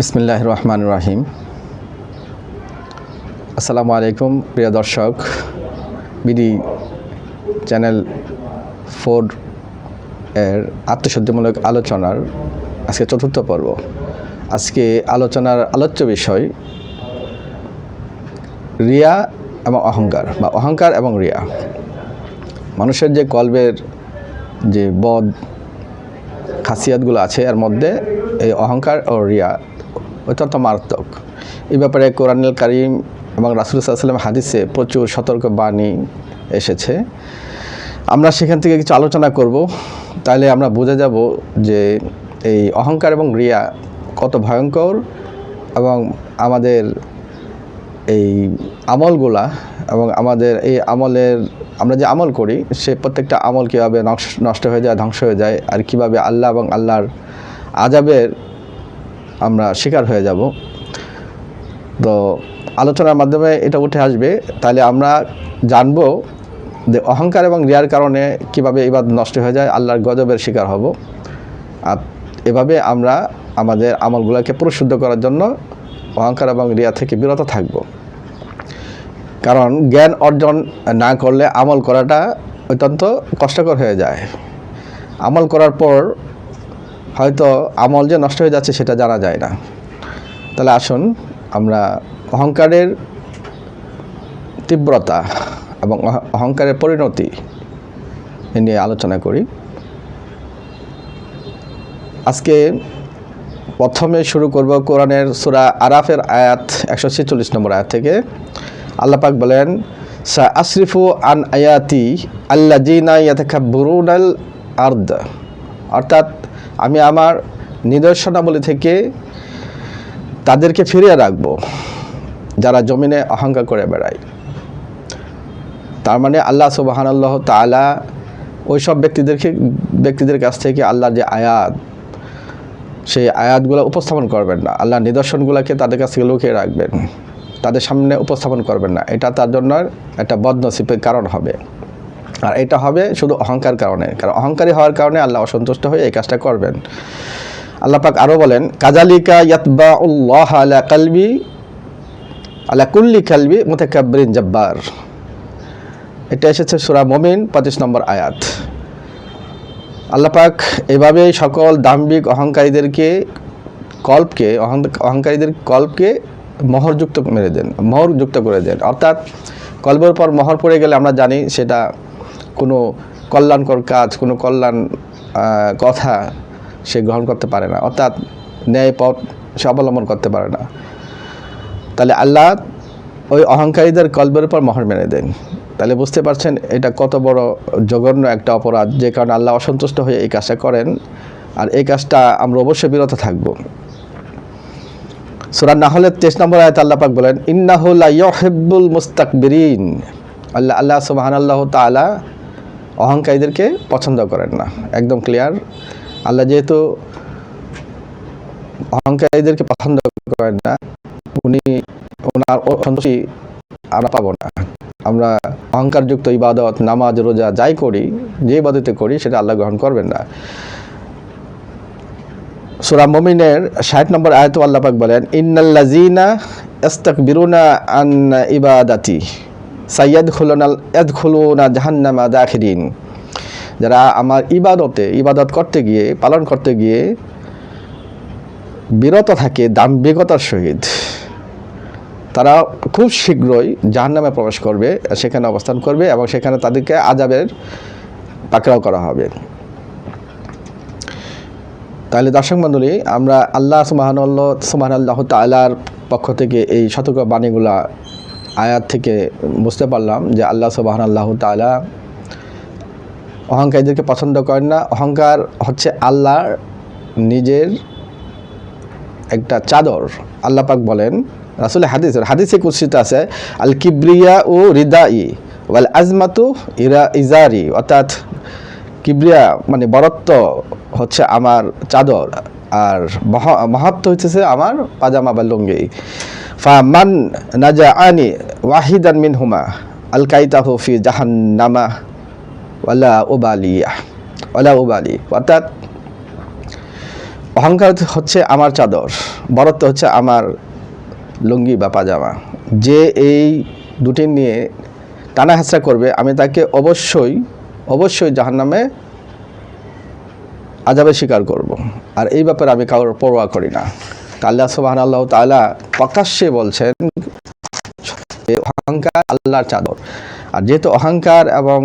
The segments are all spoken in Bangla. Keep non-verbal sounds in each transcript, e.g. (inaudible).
বিসমিল্লাহ রহমান রাহিম আসসালামু আলাইকুম, প্রিয় দর্শক। বিডি চ্যানেল ফোর এর আত্মশুদ্ধিমূলক আলোচনার আজকে চতুর্থ পর্ব। আজকে আলোচনার আলোচ্য বিষয় রিয়া এবং অহংকার বা অহংকার এবং রিয়া। মানুষের যে কল্পের যে বদ, খাসিয়াতগুলো আছে, এর মধ্যে এই অহংকার ও রিয়া অত্যন্ত মারাত্মক। এই ব্যাপারে কোরআনুল কারিম এবং রাসুল সাল্লাম হাদিসে প্রচুর সতর্ক বাণী এসেছে। আমরা সেখান থেকে কিছু আলোচনা করব। তাহলে আমরা বুঝে যাব যে এই অহংকার এবং রিয়া কত ভয়ঙ্কর এবং আমাদের এই আমলগুলা এবং আমাদের এই আমলের, আমরা যে আমল করি, সে প্রত্যেকটা আমল কীভাবে নষ্ট- হয়ে যায়, ধ্বংস হয়ে যায়, আর কীভাবে আল্লাহ এবং আল্লাহর আজাবের আমরা শিকার হয়ে যাব। তো আলোচনার মাধ্যমে এটা উঠে আসবে। তাহলে আমরা জানব যে অহংকার এবং রিয়ার কারণে কীভাবে এবার নষ্ট হয়ে যায়, আল্লাহর গজবের শিকার হব। আর এভাবে আমরা আমাদের আমলগুলোকে পরিশুদ্ধ করার জন্য অহংকার এবং রিয়া থেকে বিরত থাকব। কারণ জ্ঞান অর্জন না করলে আমল করাটা অত্যন্ত কষ্টকর হয়ে যায়। আমল করার পর হয়তো আমল যে নষ্ট হয়ে যাচ্ছে সেটা জানা যায় না। তাহলে আসুন আমরা অহংকারের তীব্রতা এবং অহংকারের পরিণতি নিয়ে আলোচনা করি। আজকে প্রথমে শুরু করব কোরআনের সুরা আরাফের আয়াত একশো ছেচল্লিশ নম্বর আয়াত থেকে। আল্লাপাক বলেন সা আশরিফু আন আয়াতি আল্লা জিনা ইয়াতাকাব্বুরুনাল আর্দ। অর্থাৎ আমি আমার নিদর্শনাবলী থেকে তাদেরকে ফিরিয়ে রাখব, যারা জমিনে অহংকার করে বেড়ায়। তার মানে আল্লাহ সুবাহান আল্লাহ তালা ওই সব ব্যক্তিদেরকে, ব্যক্তিদের কাছ থেকে আল্লাহর যে আয়াত, সেই আয়াতগুলো উপস্থাপন করবেন না। আল্লাহর নিদর্শনগুলোকে তাদের কাছ থেকে লুকিয়ে রাখবেন। তাদের সামনে উপস্থাপন করবেন না। এটা তার জন্য একটা বদনসিবের কারণ হবে। আর এটা হবে শুধু অহংকার কারণে। কারণ অহংকারী হওয়ার কারণে আল্লাহ অসন্তুষ্ট হয়ে এই কাজটা করবেন। আল্লাহ পাক আরও বলেন কাজালিকা ইয়াতবা উল্লাহ আলা কালবি, আলা কুল্লি কালবি মুতাকাব্বিরিন জব্বার। এটা এসেছে সুরা মমিন, পঁচিশ নম্বর আয়াত। আল্লাপাক এভাবেই সকল দাম্ভিক অহংকারীদেরকে কল্পকে, অহং- অহংকারীদের কল্পকে মোহরযুক্ত মেরে দেন, মোহরযুক্ত করে দেন। অর্থাৎ কল্পের পর মোহর পড়ে গেলে আমরা জানি সেটা কোনো কল্যাণকর কাজ, কোনো কল্যাণ কথা সে গ্রহণ করতে পারে না। অর্থাৎ ন্যায় পথ সে অবলম্বন করতে পারে না। তাহলে আল্লাহ ওই অহংকারীদের কল্পের উপর মহর মেনে দেন। তাহলে বুঝতে পারছেন এটা কত বড় জঘন্য একটা অপরাধ, যে কারণে আল্লাহ অসন্তুষ্ট হয়ে এই কাজটা করেন। আর এই কাজটা আমরা অবশ্যই বিরত থাকব। সুরান না হলে তেইশ নম্বর আয়ত আল্লাহ পাক বলেন ইহেব্বুল মুস্তাকবিরিন। আল্লাহ আল্লাহ সুবাহান আল্লাহ তালা অহংকারীদেরকে পছন্দ করেন না। একদম ক্লিয়ার আল্লাহ যেহেতু অহংকারীদেরকে পছন্দ করেন না, উনি ওনার সন্তোষী আমরা পাবো না। আমরা অহংকারযুক্ত ইবাদত, নামাজ, রোজা যাই করি, যে ইবাদতে করি, সেটা আল্লাহ গ্রহণ করবেন না। সুরা মমিনের ষাট নম্বর আয়ত আল্লাহ পাক বলেন ইন্নাল্লাজিনা ইস্তাক বিরুনা আন ইবাদাতি। সাইয়াদ খুলনাল এদ খুলুনা জাহান্নামা দাখিরিন। যারা আমার ইবাদতে, ইবাদত করতে গিয়ে, পালন করতে গিয়ে বিরত থাকে দাম্ভিকতার সহিত, তারা খুব শীঘ্রই জাহান্নামে প্রবেশ করবে, সেখানে অবস্থান করবে এবং সেখানে তাদেরকে আজাবের পাকড়াও করা হবে। তাহলে দর্শক মণ্ডলী, আমরা আল্লাহ সুবাহান্লাহ সুবাহ আল্লাহ তালার পক্ষ থেকে এই সতর্ক বাণীগুলা আয়াত থেকে বুঝতে পারলাম যে আল্লাহ সুবাহান আল্লাহ তালা অহংকারীদেরকে পছন্দ করেন না। অহংকার হচ্ছে আল্লাহর নিজের একটা চাদর। আল্লাহ পাক বলেন আসলে হাদিস হাদিসে কুৎসিত আছে আল কিবরিয়া ও রিদাই ওয়াল আজমাতু ইরা ইজারি। অর্থাৎ কিবরিয়া মানে বরত্ব হচ্ছে আমার চাদর, আর মহা মহাত্ম হচ্ছে আমার পাজামা বা লুঙ্গি। ফা মান নাজা আনি ওয়াহিদান মিন হুমা আল কাইতাহু ফি জাহান্নামা ওয়ালা উবালিয়া ওয়ালা উবালি অর্থাৎ অহংকার হচ্ছে আমার চাদর, বরত্ব হচ্ছে আমার লুঙ্গি বা পাজামা। যে এই দুটি নিয়ে টানা হাসরা করবে, আমি তাকে অবশ্যই অবশ্যই জাহান্নামে আজাবে স্বীকার করব। আর এই ব্যাপারে আমি কারোর পরোয়া করি না। আল্লাহ সুবাহ আল্লাহ তালা প্রকাশ্যে বলছেন অহংকার আল্লাহর চাদর। আর যেহেতু অহংকার এবং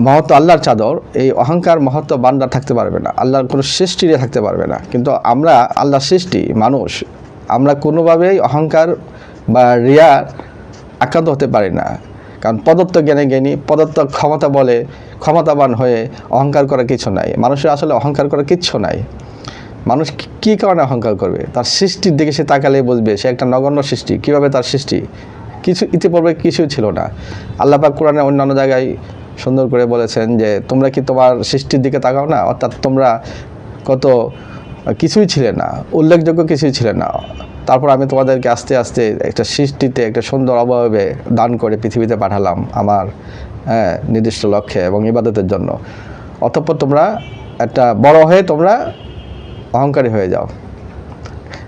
মহত্ব আল্লাহর চাদর, এই অহংকার, মহত্ব বান্দার থাকতে পারবে না। আল্লাহর কোনো সৃষ্টিরে থাকতে পারবে না। কিন্তু আমরা আল্লাহর সৃষ্টি, মানুষ, আমরা কোনোভাবেই অহংকার বা রিয়া আক্রান্ত হতে পারি না। কারণ পদত্ব জ্ঞানে জ্ঞানী পদত্ব ক্ষমতা বলে ক্ষমতাবান হয়ে অহংকার করার কিছু নাই। মানুষের আসলে অহংকার করার কিচ্ছু নাই। মানুষ কি- কারণে অহংকার করবে? তার সৃষ্টির দিকে সে তাকালে বুঝবে, সে একটা নগণ্য সৃষ্টি। কীভাবে তার সৃষ্টি? কিছু ইতিপূর্বে কিছুই ছিল না। আল্লাপাক কোরআনে অন্যান্য জায়গায় সুন্দর করে বলেছেন যে, তোমরা কি তোমার সৃষ্টির দিকে তাকাও না? অর্থাৎ তোমরা কত কিছুই ছিলে না, উল্লেখযোগ্য কিছুই ছিলে না। তারপর আমি তোমাদেরকে আস্তে আস্তে একটা সৃষ্টিতে একটা সুন্দর অভাবে দান করে পৃথিবীতে পাঠালাম আমার হ্যাঁ নির্দিষ্ট লক্ষ্যে এবং ইবাদতের জন্য। অতঃপর তোমরা একটা বড় হয়ে তোমরা অহংকারী হয়ে যাও।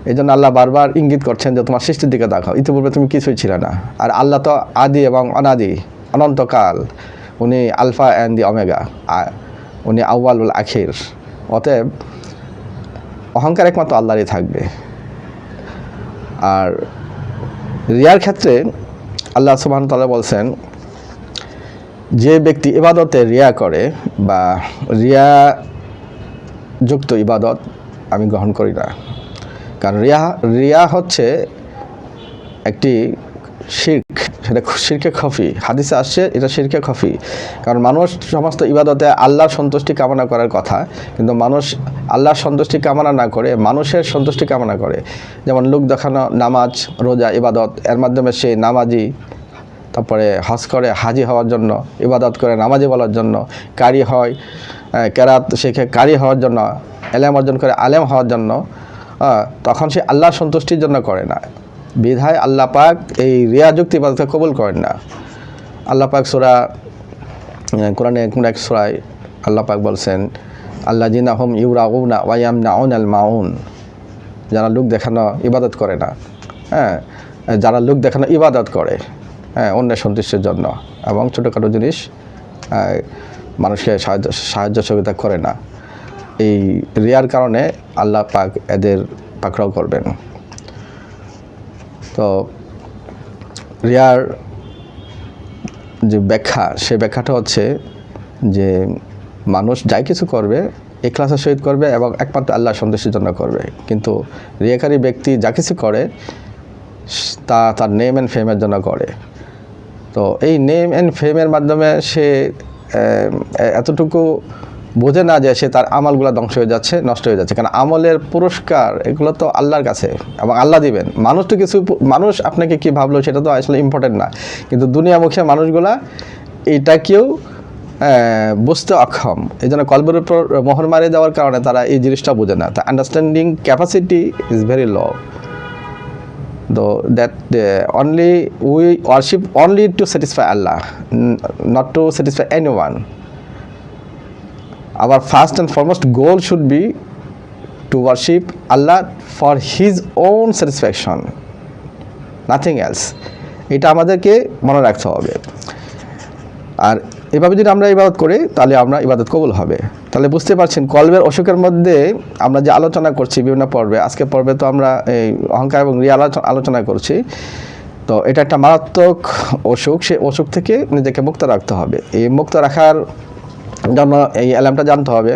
এই জন্য আল্লাহ বারবার ইঙ্গিত করছেন যে তোমার সৃষ্টির দিকে দেখাও ইতিপূর্বে তুমি কিছুই ছিলে না। আর আল্লাহ তো আদি এবং অনাদি, অনন্তকাল। উনি আলফা অ্যান্ড দি অমেগা উনি আউ্বালুল আখির। অতএব অহংকার একমাত্র আল্লাহরই থাকবে। আর রিয়ার ক্ষেত্রে আল্লাহ সুবহান তালা বলছেন, যে ব্যক্তি ইবাদতে রিয়া করে বা রিয়া যুক্ত ইবাদত আমি গ্রহণ করি না। কারণ রিয়া রিয়া হচ্ছে একটি শির্ক, সেটা শিরকে খফি হাদিসে আসছে, এটা শিরকে খফি কারণ মানুষ সমস্ত ইবাদতে আল্লাহর সন্তুষ্টি কামনা করার কথা, কিন্তু মানুষ আল্লাহর সন্তুষ্টি কামনা না করে, মানুষের সন্তুষ্টি কামনা করে। যেমন লোক দেখানো নামাজ, রোজা, ইবাদত, এর মাধ্যমে সে নামাজি, তারপরে হজ করে, হাজি হওয়ার জন্য, ইবাদত করে, নামাজি বলার জন্য, কারি হয়। কেরাত শেখে কারি হওয়ার জন্য, এলেম অর্জন করে আলেম হওয়ার জন্য তখন সে আল্লাহর সন্তুষ্টির জন্য করে না। বিধায় আল্লাহ পাক এই রিয়াযুক্ত ইবাদতকে কবুল করেন না। আল্লাহ পাক সুরা কোরআনে কোন এক সুরায় আল্লাহ পাক বলছেন আল্লাহ জিনা হুম ইউরাউনা ওয়াইয়াম নাউন আল মাউন যারা লোক দেখানো ইবাদত করে না। হ্যাঁ যারা লোক দেখানো ইবাদত করে হ্যাঁ অন্যের সন্তুষ্টির জন্য। এবং ছোটোখাটো জিনিস মানুষকে সাহায্য সাহায্য সহযোগিতা করে না। এই রিয়ার কারণে আল্লাহ পাক এদের পাকড়াও করবেন। তো রিয়ার যে ব্যাখ্যা, সে ব্যাখ্যাটা হচ্ছে যে মানুষ যাই কিছু করবে এখলাসের সহিত করবে এবং একমাত্র আল্লাহ সন্তুষ্টির জন্য করবে। কিন্তু রিয়াকারী ব্যক্তি যা কিছু করে, তা তার নেম অ্যান্ড ফেমের জন্য করে। তো এই নেম অ্যান্ড ফেমের মাধ্যমে সে এতটুকু বোঝে না যে সে তার আমলগুলো ধ্বংস হয়ে যাচ্ছে নষ্ট হয়ে যাচ্ছে। কারণ আমলের পুরস্কার এগুলো তো আল্লাহর কাছে এবং আল্লাহ দিবেন। মানুষ তো কিছু মানুষ আপনাকে কি ভাবলো সেটা তো আসলে ইম্পর্টেন্ট না। কিন্তু দুনিয়া দুনিয়ামুখী মানুষগুলা এইটাকেও আহ, বুঝতে অক্ষম। এই জন্য কলবের উপর মোহর মারিয়ে দেওয়ার কারণে তারা এই জিনিসটা বোঝে না। তা understanding capacity is very low that only we worship only to satisfy Allah not to satisfy anyone our first and foremost goal should be to worship Allah for his own satisfaction nothing else এটা আমাদেরকে মনে রাখতে হবে। আর এভাবে যদি আমরা ইবাদত করি, তাহলে আমরা ইবাদত কবুল হবে। তাহলে বুঝতে পারছেন, কলবের অসুখের মধ্যে আমরা যে আলোচনা করছি বিভিন্ন পর্বে, আজকে পর্বে তো আমরা এই অহংকার এবং রিয়া আলোচনা করছি। তো এটা একটা মারাত্মক অসুখ, সে অসুখ থেকে নিজেকে মুক্ত রাখতে হবে। এই মুক্ত রাখার জন্য এই অ্যালামটা জানতে হবে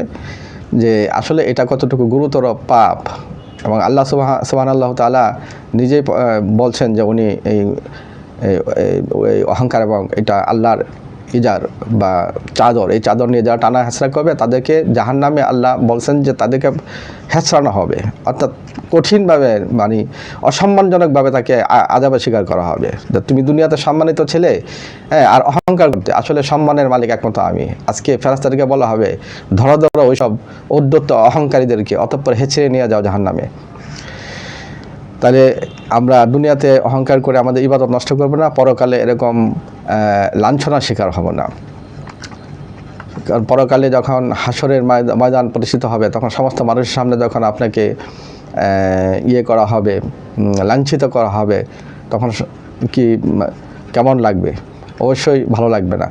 যে আসলে এটা কতটুকু গুরুতর পাপ। এবং আল্লাহ সুবাহ সুবাহ আল্লাহ তালা নিজেই বলছেন যে উনি এই অহংকার এবং এটা আল্লাহর ইজার বা চাদর, এই চাদর নিয়ে যারা টানা হেঁচড়া করবে, তাদেরকে জাহান নামে আল্লাহ বলছেন যে তাদেরকে হেঁচড়ানো হবে। অর্থাৎ কঠিনভাবে মানে অসম্মানজনকভাবে তাকে আজাবে স্বীকার করা হবে। তুমি দুনিয়াতে সম্মানিত ছেলে হ্যাঁ আর অহংকার করতে। আসলে সম্মানের মালিক একমাত্র আমি। আজকে ফেরাস্তাদেরকে বলা হবে, ধরো ধরো ওইসব উদ্যত অহংকারীদেরকে, অতঃপর হেঁচড়ে নিয়ে যাও জাহান নামে তাহলে আমরা দুনিয়াতে অহংকার করে আমাদের ইবাদত নষ্ট করব না। পরকালে এরকম আহ, লাঞ্ছনার শিকার হব না। কারণ পরকালে যখন হাসরের ময়দা- ময়দান প্রতিষ্ঠিত হবে তখন সমস্ত মানুষের সামনে যখন আপনাকে ইয়ে করা হবে লাঞ্ছিত করা হবে তখন কি কেমন লাগবে? অবশ্যই ভালো লাগবে না।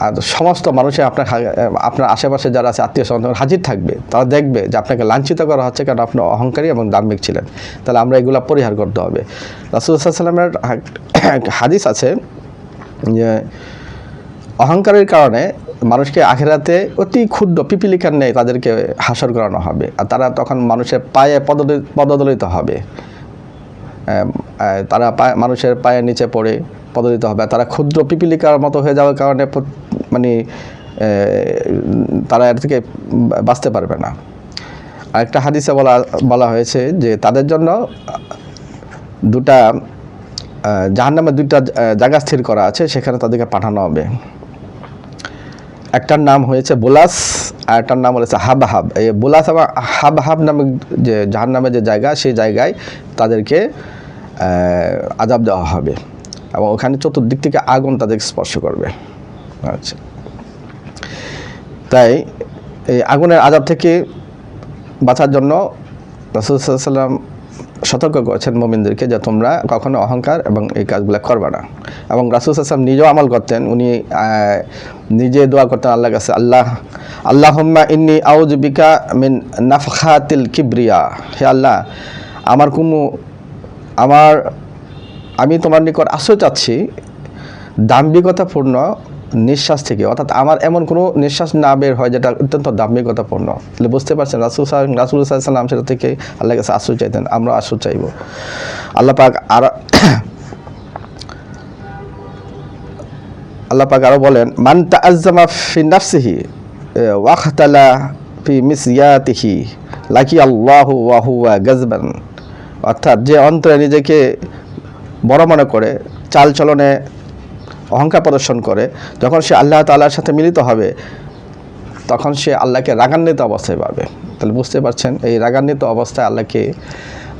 আর সমস্ত মানুষের আপনার আপনার আশেপাশে যারা আছে আত্মীয় স্বজন হাজির থাকবে। তারা দেখবে যে আপনাকে লাঞ্ছিত করা হচ্ছে কারণ আপনি অহংকারী এবং দাম্ভিক ছিলেন। তাহলে আমরা এগুলো পরিহার করতে হবে। রাসুলসাল্লামের (coughs) হাদিস আছে যে অহংকারের কারণে মানুষকে আখেরাতে অতি ক্ষুদ্র পিপিলিকার নেই তাদেরকে হাসর করানো হবে। আর তারা তখন মানুষের পায়ে পদদলি- পদদলিত হবে। তারা পায়ে, মানুষের পায়ের নিচে পড়ে পদলিত হবে। তারা ক্ষুদ্র পিপিলিকার মতো হয়ে যাওয়ার কারণে মানে তারা এর থেকে বাঁচতে পারবে না। আরেকটা হাদিসে বলা বলা হয়েছে যে তাদের জন্য দুটা জাহান নামে দুইটা জায়গা স্থির করা আছে, সেখানে তাদেরকে পাঠানো হবে। একটার নাম হয়েছে বোলাস, আর একটার নাম হয়েছে হাব হাব এই বোলাস এবং হাব হাব নামে যে জাহান নামে যে জায়গা, সেই জায়গায় তাদেরকে আজাব দেওয়া হবে। এবং ওখানে চতুর্দিক থেকে আগুন তাদেরকে স্পর্শ করবে। আচ্ছা। তাই এই আগুনের আজাব থেকে বাঁচার জন্য রসুলাম সতর্ক করেছেন মোমিনদেরকে যে তোমরা কখনো অহংকার এবং এই কাজগুলো করবে না। এবং রাসুল আসলাম নিজেও আমল করতেন। উনি নিজে দোয়া করতেন আল্লাহ কাছে, আল্লাহ, আল্লাহম্মা ইন্নি আউজ বিকা মিন নাফখাতিল কিবরিয়া। হে আল্লাহ, আমার কোনো আমার, আমি তোমার নিকট আশ্রয় চাচ্ছি। দাম্ভিকতাপূর্ণ নিঃশ্বাস থেকে, অর্থাৎ আমার এমন কোনো নিঃশ্বাস না বের হয় যেটা অত্যন্ত দাম্ভিকতাপূর্ণ। তাহলে বুঝতে পারছেন, রাসুল সাহেব রাসুল সাল্লাম সেটা থেকে আল্লাহ কাছে আশ্রয় চাইতেন, আমরা আশ্রয় চাইব। আল্লাহ পাক আর আল্লাহ পাক আরও বলেন, মান তাআজ্জামা ফি নাফসিহি ওয়াখতালা ফি মিসিয়াতিহি লাকি আল্লাহু ওয়া হুয়া গাজবান অর্থাৎ যে অন্তরে নিজেকে বড় মনে করে চাল চলনে অহংকার প্রদর্শন করে, যখন সে আল্লাহ তাআলার সাথে মিলিত হবে, তখন সে আল্লাহকে রাগান্বিত অবস্থায় পাবে। তাহলে বুঝতে পারছেন, এই রাগান্বিত অবস্থায় আল্লাহকে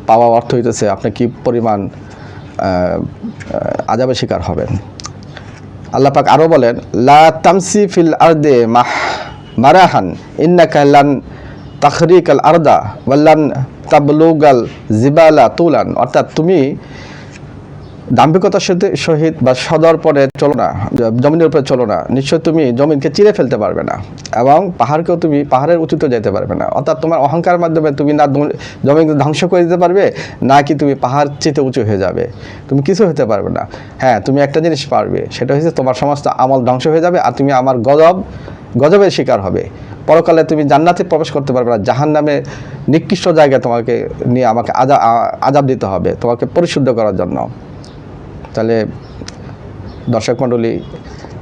পাওয়া অর্থ হইতেছে আপনি কি পরিমাণ আজাবের শিকার হবেন। আল্লাহ পাক আরও বলেন, লা তামসি ফিল আরদে মাহ, মারাহান, ইন্নাকা লান তাখরিকাল আরদা ওয়াল্লান তাবলুগাল জিবালা তুলান। অর্থাৎ তুমি দাম্ভিকতার সহিত বা সদর্পণে চলো না, জমিনের উপরে চলো না, নিশ্চয় তুমি জমিনকে চিরে ফেলতে পারবে না এবং পাহাড়কেও তুমি পাহাড়ের উঁচুতে যেতে পারবে না। অর্থাৎ তোমার অহংকার মাধ্যমে তুমি না জমিনকে ধ্বংস করে দিতে পারবে না কি তুমি পাহাড় চিতে উঁচু হয়ে যাবে। তুমি কিছু হতে পারবে না। হ্যাঁ তুমি একটা জিনিস পারবে, সেটা হচ্ছে তোমার সমস্ত আমল ধ্বংস হয়ে যাবে আর তুমি আমার গজব গজবের শিকার হবে। পরকালে তুমি জান্নাতে প্রবেশ করতে পারবে না। জাহান নামে নিকৃষ্ট জায়গায় তোমাকে নিয়ে আমাকে আজা আজাব দিতে হবে, তোমাকে পরিশুদ্ধ করার জন্য। তাহলে দর্শক মণ্ডলী,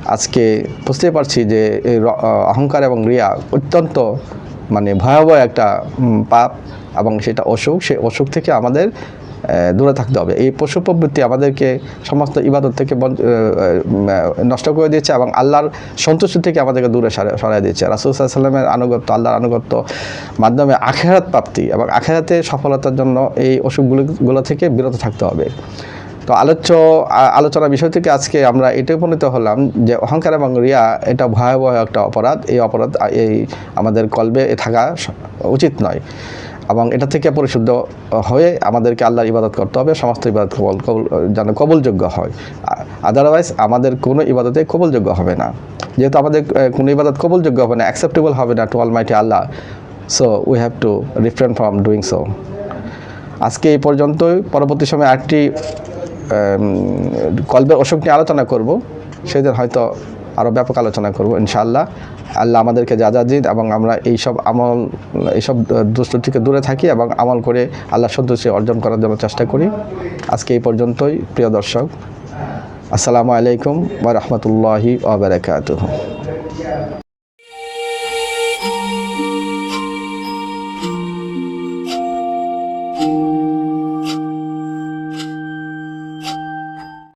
আজকে বুঝতে পারছি যে এই অহংকার এবং রিয়া অত্যন্ত মানে ভয়াবহ একটা পাপ এবং সেটা অসুখ। সেই অসুখ থেকে আমাদের দূরে থাকতে হবে। এই পশু প্রবৃত্তি আমাদেরকে সমস্ত ইবাদত থেকে নষ্ট করে দিয়েছে এবং আল্লাহর সন্তুষ্টি থেকে আমাদেরকে দূরে সরা- সরাই দিয়েছে। রাসুল সাল্লামের আনুগত্য, আল্লাহর আনুগত্য মাধ্যমে আখেরাত প্রাপ্তি এবং আখেরাতে সফলতার জন্য এই অসুখগুলো, গুলো থেকে বিরত থাকতে হবে। তো আলোচ্য আলোচনা বিষয় থেকে আজকে আমরা এটাই উপনীত হলাম যে অহংকার এবং রিয়া এটা ভয়াবহ একটা অপরাধ। এই অপরাধ এই আমাদের কলবে থাকা উচিত নয় এবং এটা থেকে পরিশুদ্ধ হয়ে আমাদেরকে আল্লাহর ইবাদত করতে হবে, সমস্ত ইবাদত কবল কবল, যেন কবলযোগ্য হয়। আদারওয়াইজ আমাদের কোনো ইবাদতে কবলযোগ্য হবে না। যেহেতু আমাদের কোনো ইবাদত কবলযোগ্য হবে না অ্যাকসেপ্টেবল হবে না to almighty Allah so we have to refrain from doing so আজকে এই পর্যন্তই। পরবর্তী সময় আরেকটি উম, কল্পের অসুখ নিয়ে আলোচনা করব। সেদিন হয়তো আরও ব্যাপক আলোচনা করব ইনশাআল্লাহ। আল্লাহ আমাদেরকে যা যা দিন এবং আমরা এইসব আমল এইসব দুষ্ট থেকে দূরে থাকি এবং আমল করে আল্লাহ সন্তুষ্টি অর্জন করার জন্য চেষ্টা করি। আজকে এই পর্যন্তই প্রিয় দর্শক। আসসালামু আলাইকুম ওয়া রাহমাতুল্লাহি ওয়া